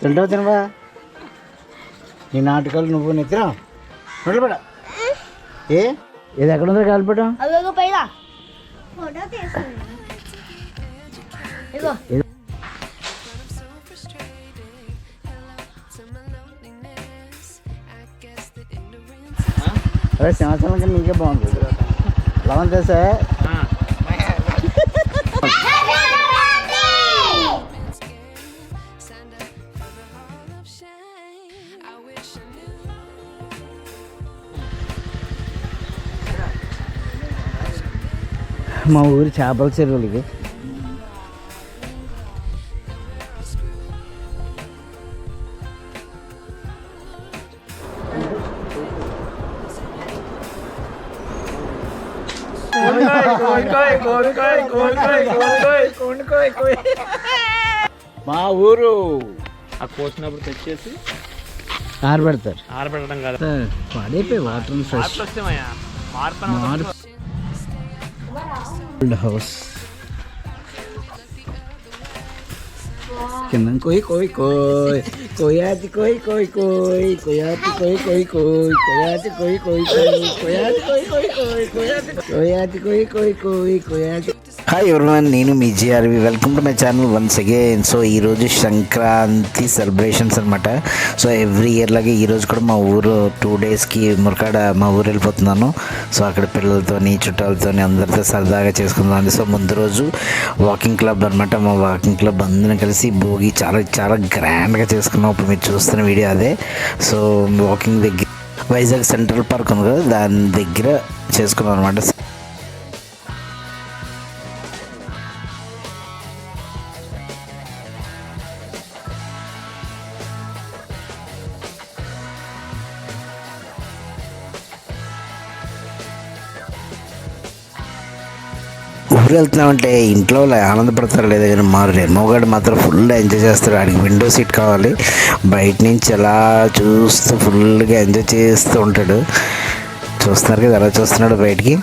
తింటావు తినవా? నీ నాటకాలు నువ్వు నెత్తిరా? నిలబడ ఏ? ఇది ఎక్కడ ఉందో ఇదిగో అరే సింహాచలం కింద నీకే బాగుంది. లవన్ తెలుసా మా ఊరి చేపల చెరువులకి. మా ఊరు ఆ కోసినప్పుడు తెచ్చేసి ఆరబెడతారు. ఆరబెట్టడం కాదు. పడైపోయి వాటర్ ఫ్రెష్. మార్పు మార్పు ఓల్డ్ హౌస్ కింద కోయి కోయి కోయ్ కోయాతి కోయి కోయి కోయ్ కోయాతి కోయి కోయి కోయ్ కోయాతి కోయి కోయి కోయ్ కోయాతి కోయి కోయి కోయ్ కోయాతి కోయాతి కోయి కోయి కోయ్ కోయాతి హాయ్ ఎవరివన్ నేను మీ GRV welcome to my channel once again so ఈరోజు సంక్రాంతి సెలబ్రేషన్స్ అనమాట సో ఎవ్రీ ఇయర్ లాగే ఈరోజు కూడా మా ఊరు టూ డేస్కి మురకాడ మా ఊరు వెళ్ళిపోతున్నాను. సో అక్కడ పిల్లలతోని చుట్టాలతోని అందరితో సరదాగా చేసుకుందాం సో ముందు రోజు వాకింగ్ క్లబ్ అనమాట మా వాకింగ్ క్లబ్ అందరం కలిసి భోగి చాలా చాలా గ్రాండ్గా చేసుకున్నాం. ఇప్పుడు మీరు చూస్తున్న వీడియో అదే. సో వాకింగ్ దగ్గర వైజాగ్ సెంట్రల్ పార్క్ ఉంది కదా దాని దగ్గర చేసుకున్నాం అనమాట ఊరు వెళ్తున్నామంటే ఇంట్లో ఆనందపడతారు లేదా కానీ మా రెమోగాడు మాత్రం ఫుల్ ఎంజాయ్ చేస్తాడు. ఆడికి విండో సీట్ కావాలి. బయట నుంచి ఎలా చూస్తూ ఫుల్గా ఎంజాయ్ చేస్తూ ఉంటాడు. చూస్తున్నారు కదా ఎలా చూస్తున్నాడు బయటికి?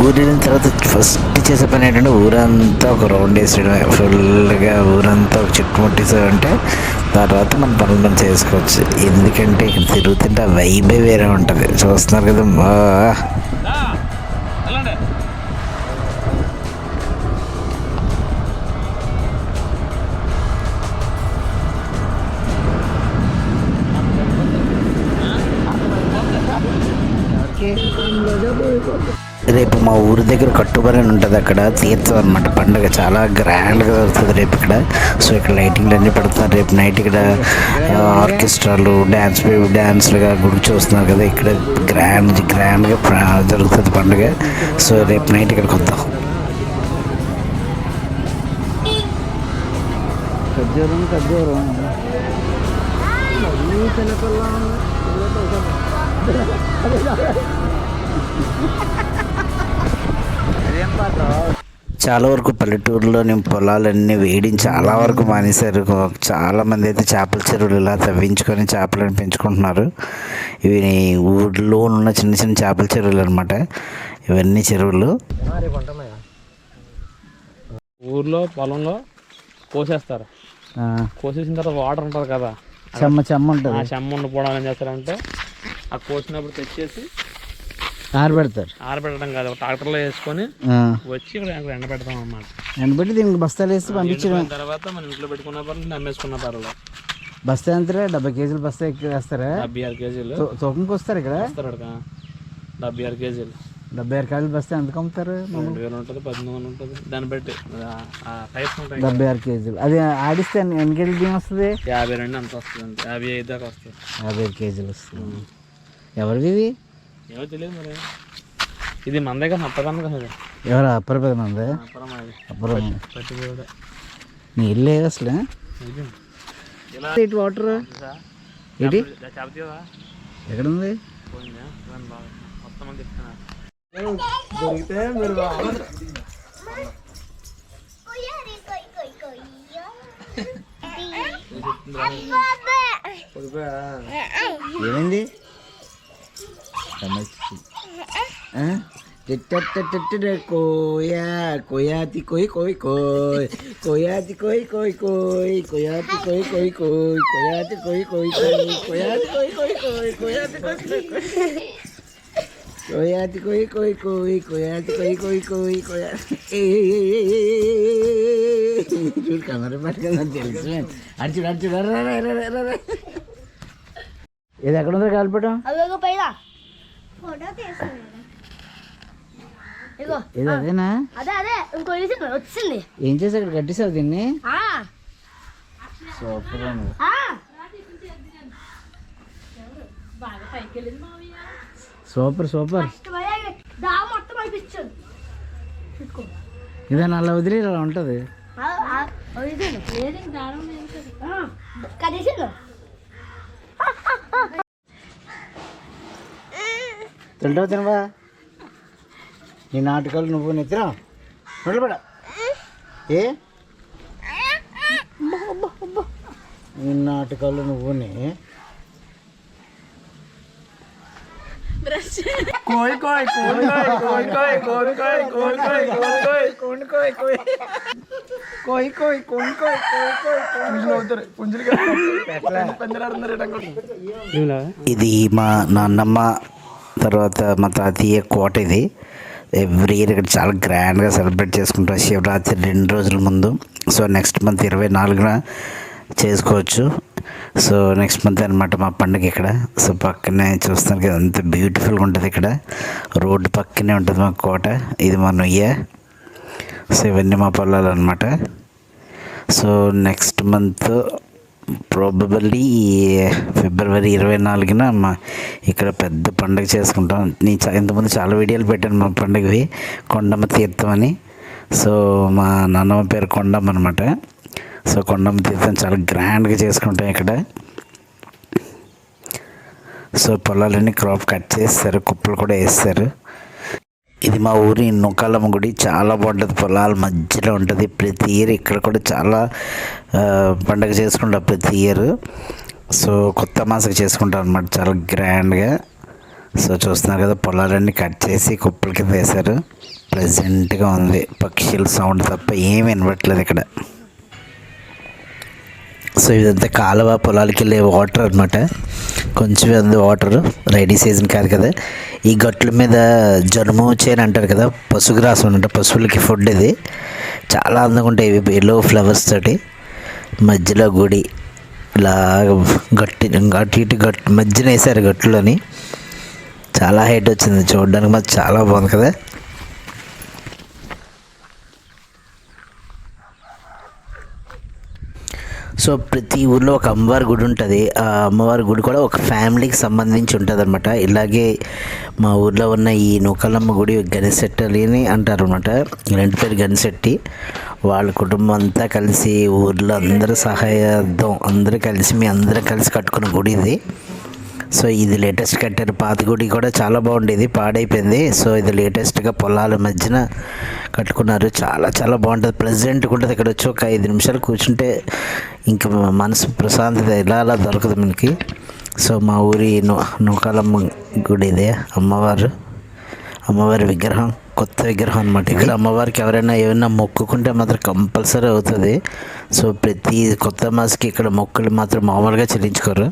ఊరిన తర్వాత ఫస్ట్ చేసే పని ఏంటంటే ఊరంతా ఒక రౌండ్ వేసేయడమే. ఫుల్గా ఊరంతా ఒక చుట్టుముట్టేసాడంటే తర్వాత మన పనులు మనం చేసుకోవచ్చు. ఎందుకంటే ఇక్కడ తిరుగుతుంటే ఆ వైబే వేరే ఉంటుంది. చూస్తున్నారు కదా మా ఊరి దగ్గర కట్టుబడి అని ఉంటుంది అక్కడ తీర్థం అనమాట పండుగ చాలా గ్రాండ్గా జరుగుతుంది రేపు ఇక్కడ. సో ఇక్కడ లైటింగ్లు అన్నీ పెడుతున్నారు రేపు నైట్ ఇక్కడ ఆర్కెస్ట్రాలు డ్యాన్స్ డ్యాన్స్లుగా గుడి చూస్తున్నారు కదా. ఇక్కడ గ్రాండ్ గ్రాండ్గా జరుగుతుంది పండుగ. సో రేపు నైట్ ఇక్కడికి వద్దాం ఖర్జూరం ఖర్జూరం. చాలా వరకు పల్లెటూరులోని పొలాలన్నీ వేయడం చాలా వరకు మానేశారు. చాలా మంది అయితే చేపల చెరువులు ఇలా తవ్వించుకొని చేపలను పెంచుకుంటున్నారు. ఇవి ఊర్లో ఉన్న చిన్న చిన్న చేపల చెరువులు అనమాట ఇవన్నీ చెరువులు. ఊర్లో పొలంలో కోసేస్తారు. కోసేసిన తర్వాత వాటర్ ఉంటుంది కదా. చెమ్మ చెమ్మ ఆ ఉంటుంది చెమ్మ ఉండిపోవడం ఏం చేస్తారంటే ఆ కోసినప్పుడు తెచ్చేసి ఆరబెడతారు. ఆరబెట్టడం కాదు ట్రాక్టర్లో వేసుకొని వచ్చి ఇక్కడ ఎండ పెడతాం అన్నమాట. ఎండబెట్టి దీనికి బస్తాలు వేసి పంపించడం ఎండిపోయిన తర్వాత మన ఇంట్లో పెట్టుకున్న పర్లేదు అమ్మేసుకున్న పర్లేదు బస్తా ఎంతరా డెబ్బై కేజీలు బస్తా ఎక్కువ వేస్తారా? డెబ్బై ఆరు కేజీలు. తూకంకి వస్తారు ఇక్కడ? డెబ్బై ఆరు కేజీలు. డెబ్బై ఆరు కేజీలు బస్తా ఎంతకు అమ్ముతారు? రెండు వేలు ఉంటుంది పద్దెనిమిది ఉంటుంది. దాన్ని బట్టి టైప్స్ ఉంటాయి డెబ్బై ఆరు కేజీలు. అది ఆడిస్తే ఎన్ని కేజీలు బియ్యం వస్తుంది? యాభై రెండు అంత వస్తుంది యాభై ఐదు దాకా వస్తుంది. యాభై ఐదు కేజీలు వస్తుంది. ఎవరివి ఏమో తెలియదు మరి? ఇది మన దగ్గర అప్పకన్నా కదా. ఎవరు? అప్పర్ పెద్ద మంది అప్పరం అది. అప్పరం. పట్టి కూడా నీ ఇల్లు ఏది అసలు? ఇటు వాటర్. ఏంటి ఎక్కడ ఉంది కొయ్ కొయ్యా ఏమైంది? സമസ്തി കോയ കൊയാത്തി കോയി കോയി കോയ് കൊയാത്തി കോയി കോയി കോയ് കൊയാത്തി കോയി കോയി കോയ് കൊയാത്തി കോയി കോയി കോയ് കൊയാത്തി കോയി കോയി കോയ് കൊയാത്തി കോയി കോയി കൊയാത്തി കോയി കോയി കോയ് കൊയാത്തി കോയി കോയി കോയ് കൊയാ കമറ പറ്റുന്ന తెలుసు അടിച്ചു അടിച്ചു ഏതാക്കണോ കാൽപ്പെട്ടോ അതൊക്കെ പൈതാ అదేనా అదే అదే ఇంకో వచ్చింది. ఏం చేసి అక్కడ కట్టేసావు దీన్ని? ఆ, సూపర్ ఆ. Super super. ఇదని అలా వదిలి ఇలా ఉంటుంది. ఆ, ఆ, ఓ తీసిండు. ఆ, కట్టేసిండు. తింటావు తినవా నీ నాటకాలు నువ్వు నెత్తిరా నిలబడ ఏ నీ నాటకాలు నువ్వుని కోయ్ కోయ్ కోయ్ కోయ్ కోయ్ కోయ్ కోయ్ కోయ్ కోయ్ కోయ్ కోయ్ కోయ్ కోయ్ కోయ్ కోయ్ కోయ్ కోయ్ కోయ్ ఇది మా నాన్నమ్మ తర్వాత మా తాతయ్య కోట ఇది. ఎవ్రీ ఇయర్ ఇక్కడ చాలా గ్రాండ్గా సెలబ్రేట్ చేసుకుంటాం శివరాత్రి రెండు రోజుల ముందు. సో నెక్స్ట్ మంత్ ఇరవై నాలుగున చేసుకోవచ్చు. సో నెక్స్ట్ మంత్ అనమాట మా పండుగ ఇక్కడ. సో పక్కనే చూస్తాను కదా అంత బ్యూటిఫుల్గా ఉంటుంది ఇక్కడ. రోడ్డు పక్కనే ఉంటుంది మా కోట. ఇది మా నొయ్య. సో ఇవన్నీ మా పొలాలు అనమాట so next month probably February ఇరవై నాలుగున మా ఇక్కడ పెద్ద పండుగ చేసుకుంటాం. నేను ఇంతకుముందు చాలా వీడియోలు పెట్టాను మా పండుగవి కొండమ్మ తీర్థం అని. సో మా నాన్నమ్మ పేరు కొండమ్మ అనమాట సో కొండమ్మ తీర్థం చాలా గ్రాండ్గా చేసుకుంటాం ఇక్కడ. సో పొలాలన్నీ క్రాప్ కట్ చేస్తారు కుప్పలు కూడా వేస్తారు. ఇది మా ఊరి నూకాలమ్మ గుడి. చాలా బాగుంటుంది. పొలాల మధ్యలో ఉంటుంది. ప్రతి ఇయర్ ఇక్కడ కూడా చాలా పండగ చేసుకుంటాం ప్రతి ఇయర్. సో కొత్త మాసకు చేసుకుంటాం అనమాట చాలా గ్రాండ్గా. సో చూస్తున్నారు కదా పొలాలన్నీ కట్ చేసి కుప్పల కింద వేశారు. ప్లెజెంట్గా ఉంది. పక్షుల సౌండ్ తప్ప ఏమి వినపట్లేదు ఇక్కడ. సో ఇదంతా కాలువ పొలాలకి వెళ్ళే వాటర్ అనమాట కొంచెం ఉంది వాటర్. రైనీ సీజన్ కాదు కదా. ఈ గట్ల మీద జనుము చేను అంటారు కదా పశుగ్రాసం అంటే పశువులకి ఫుడ్ ఇది. చాలా అందంగా ఉంటాయి ఎల్లో ఫ్లవర్స్ తోటి. మధ్యలో గుడి ఇలా గట్టి అటు ఇటు గట్టు మధ్యన వేసారు గట్టులోని. చాలా హైట్ వచ్చింది చూడడానికి మాకు చాలా బాగుంది కదా. సో ప్రతి ఊర్లో ఒక అమ్మవారి గుడి ఉంటుంది. ఆ అమ్మవారి గుడి కూడా ఒక ఫ్యామిలీకి సంబంధించి ఉంటుంది అనమాట ఇలాగే మా ఊర్లో ఉన్న ఈ నూకలమ్మ గుడి గనిశెట్టి అని అంటారు అనమాట రెండు పేరు గనిశెట్టి వాళ్ళ కుటుంబం అంతా కలిసి ఊర్లో అందరూ సహాయార్థం అందరూ కలిసి మీ అందరం కలిసి కట్టుకున్న గుడి ఇది. సో ఇది లేటెస్ట్ కట్టారు పాత గుడి కూడా చాలా బాగుండేది పాడైపోయింది. సో ఇది లేటెస్ట్గా పొలాల మధ్యన కట్టుకున్నారు. చాలా చాలా బాగుంటుంది. ప్లెజెంట్గా ఉంటుంది. ఇక్కడ వచ్చి ఒక ఐదు నిమిషాలు కూర్చుంటే ఇంకా మనసు ప్రశాంతత ఇలా అలా దొరకదు మనకి. సో మా ఊరి ను నూకాలమ్మ గుడి ఇదే అమ్మవారు. అమ్మవారి విగ్రహం కొత్త విగ్రహం అనమాట ఇక్కడ అమ్మవారికి ఎవరైనా ఏమైనా మొక్కుకుంటే మాత్రం కంపల్సరీ అవుతుంది. సో ప్రతి కొత్త మాసకి ఇక్కడ మొక్కులు మాత్రం మామూలుగా చెల్లించుకోరు.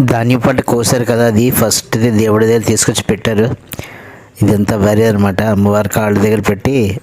ధాన్యం పంట కోసారు కదా అది ఫస్ట్ దేవుడి దగ్గర తీసుకొచ్చి పెట్టారు. ఇదంతా వరి అనమాట అమ్మవారి కాళ్ళ దగ్గర పెట్టి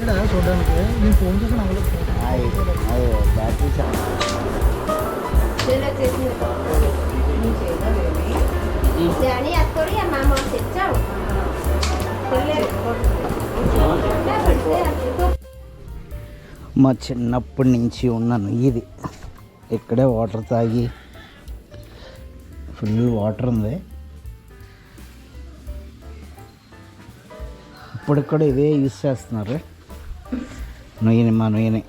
చూడడానికి? నేను ఫోన్ చేసిన బ్యాటరీ డాడీ తెచ్చావు. మా చిన్నప్పటి నుంచి ఉన్నాను. ఇది ఇక్కడే వాటర్ తాగి ఫుల్ వాటర్ ఉంది. ఇప్పుడు కూడా ఇదే యూస్ చేస్తున్నారు. నొయ్యని మా నొయ్యని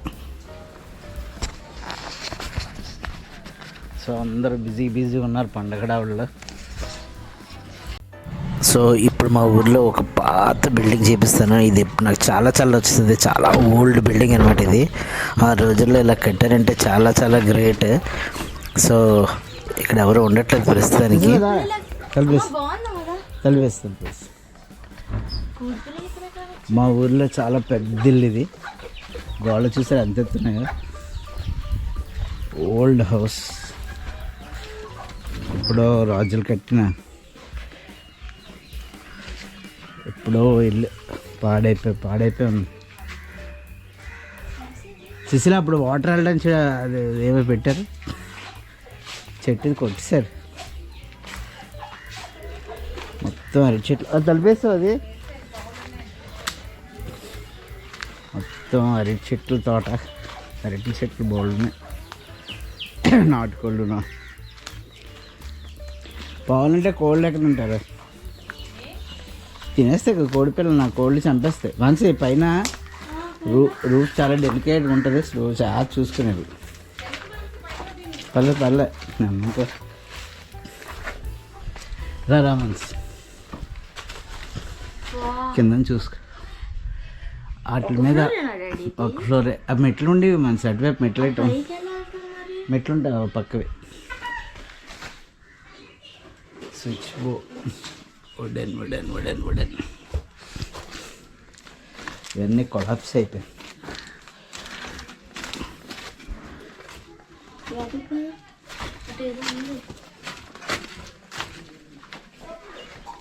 సో అందరూ బిజీ బిజీ ఉన్నారు పండగ డావుల్లో సో ఇప్పుడు మా ఊర్లో ఒక పాత బిల్డింగ్ చూపిస్తాను. ఇది నాకు చాలా చాలా వచ్చింది చాలా ఓల్డ్ బిల్డింగ్ అనమాట ఇది. ఆ రోజుల్లో ఇలా కట్టారంటే చాలా చాలా గ్రేట్. సో ఇక్కడ ఎవరు ఉండట్లేదు ప్రస్తుతానికి. కలిపేసి బాగుంది కదా కలిపేసి కలిపేసి మా ఊర్లో చాలా పెద్ద ఇల్లు ఇది. గోడ చూసారు? ఎంత ఎత్తున్నాయి కదా. ఓల్డ్ హౌస్ ఎప్పుడో రాజులు కట్టిన ఎప్పుడో ఇల్లు. పాడైపోయి పాడైపోయి ఉంది. సుశీల అప్పుడు వాటర్ వెళ్ళడానికి అది ఏమో పెట్టారు. చెట్టుని కొట్టేశారు. మొత్తం అరటి చెట్లు. అది తలిపేస్తావు అది? మొత్తం అరటి చెట్లు తోట. అరటి చెట్లు బోల్డ్ని నాటుకోళ్ళు పోవాలంటే కోళ్ళు ఎక్కడ ఉంటారు. తినేస్తాయి కోడి పిల్లలు నా కోళ్ళు చంపేస్తాయి. వన్స్ పైన రూ రూఫ్ చాలా డెలికేట్గా ఉంటుంది. స్లో చాలా చూసుకునేది. పర్లే పర్లే. నమ్మకం. రా రా మన్స్. కింద చూసుకో. వాటి మీద ఒక ఫ్లోర్ ఆ మెట్లు ఉండి మన అటువైపు మెట్లు అయితే మెట్లు ఉంటాయి ఆ పక్కవి. స్విచ్ బో. వుడెన్ వుడెన్ వుడెన్ వుడెన్ ఇవన్నీ కొలాప్స్ అయిపోయాయి.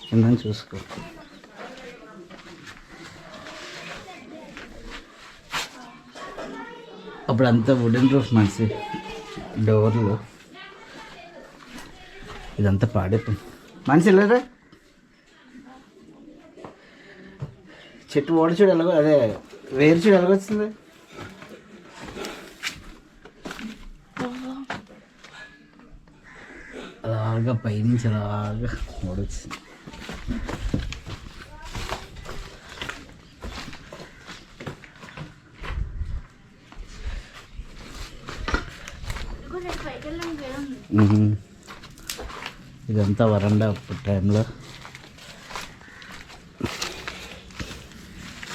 కింద చూసుకో. అప్పుడు అంతా వుడెన్ రూఫ్ మనిషి. డోర్లు. ఇదంతా పాడైపోయింది. మనిషి వెళ్ళరా చెట్టు ఓడ చూడు ఎలాగో అదే వేరు చూడు ఎలాగొచ్చింది అలాగా పైనుంచి అలాగా ఓడొచ్చింది. ఇదంతా వరండా అప్పుడు టైంలో.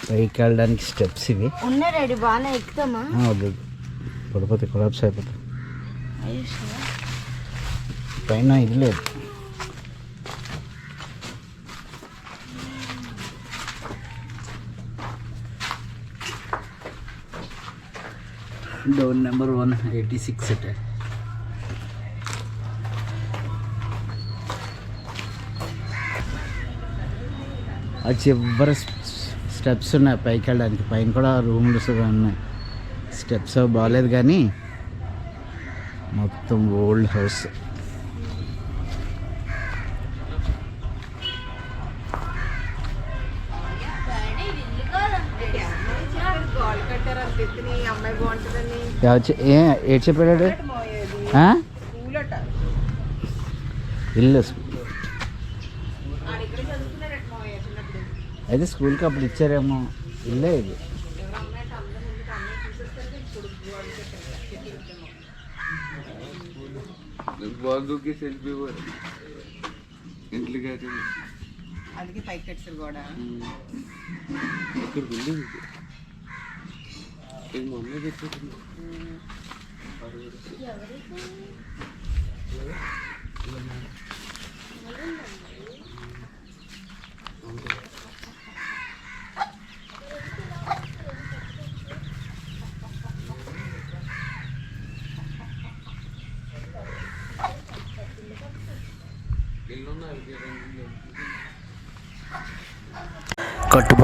పైకి వెళ్ళడానికి స్టెప్స్ ఇవి. ఉన్న రెడీ బాగానే ఎక్కుతామా? వద్దు. పడిపోతే కొలాప్స్ అయిపోతుంది పైన ఇది లేదు. Door number one eighty six అంటే ఆ చివరి స్టెప్స్ ఉన్నాయి పైకి వెళ్ళడానికి. పైన కూడా రూమ్లు ఉన్నాయి. స్టెప్స్ బాగాలేదు కానీ మొత్తం ఓల్డ్ హౌస్. ఏ ఏడు చెప్పాడు? ఇల్లు అయితే స్కూల్కి అప్పుడు ఇచ్చారేమో. ఇల్లే ఇది. బాగుకి సెల్ఫీ ఇంట్లో అందుకే పైకి పెట్టారు కూడా ఇక్కడికి వెళ్ళింది ఇది? మా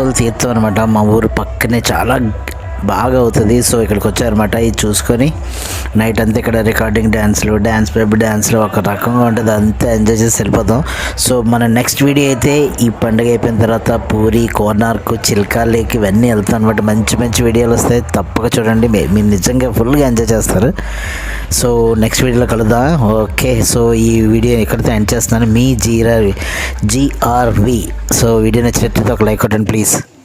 కట్టుబోలు తీర్థం అనమాట. మా ఊరు పక్కనే చాలా బాగా అవుతుంది సో ఇక్కడికి వచ్చారన్నమాట ఇది చూసుకొని నైట్ అంతా ఇక్కడ రికార్డింగ్ డ్యాన్స్లు డ్యాన్స్ బేబీ డ్యాన్స్లు ఒక రకంగా ఉంటుంది. అంతా ఎంజాయ్ చేసి వెళ్ళిపోతాం. సో మన నెక్స్ట్ వీడియో అయితే ఈ పండుగ అయిపోయిన తర్వాత పూరి కోనార్క్ చిల్కా లేక్ ఇవన్నీ వెళ్తాం అనమాట మంచి మంచి వీడియోలు వస్తాయి. తప్పక చూడండి. మీ- మీరు నిజంగా ఫుల్గా ఎంజాయ్ చేస్తారు. సో నెక్స్ట్ వీడియోలో కలుదా ఓకే. సో ఈ వీడియో ఇక్కడితో ఎండ్ చేస్తున్నాను. మీ జీఆర్ జీఆర్వి. సో వీడియో నచ్చినట్లయితే ఒక లైక్ కొట్టండి ప్లీజ్.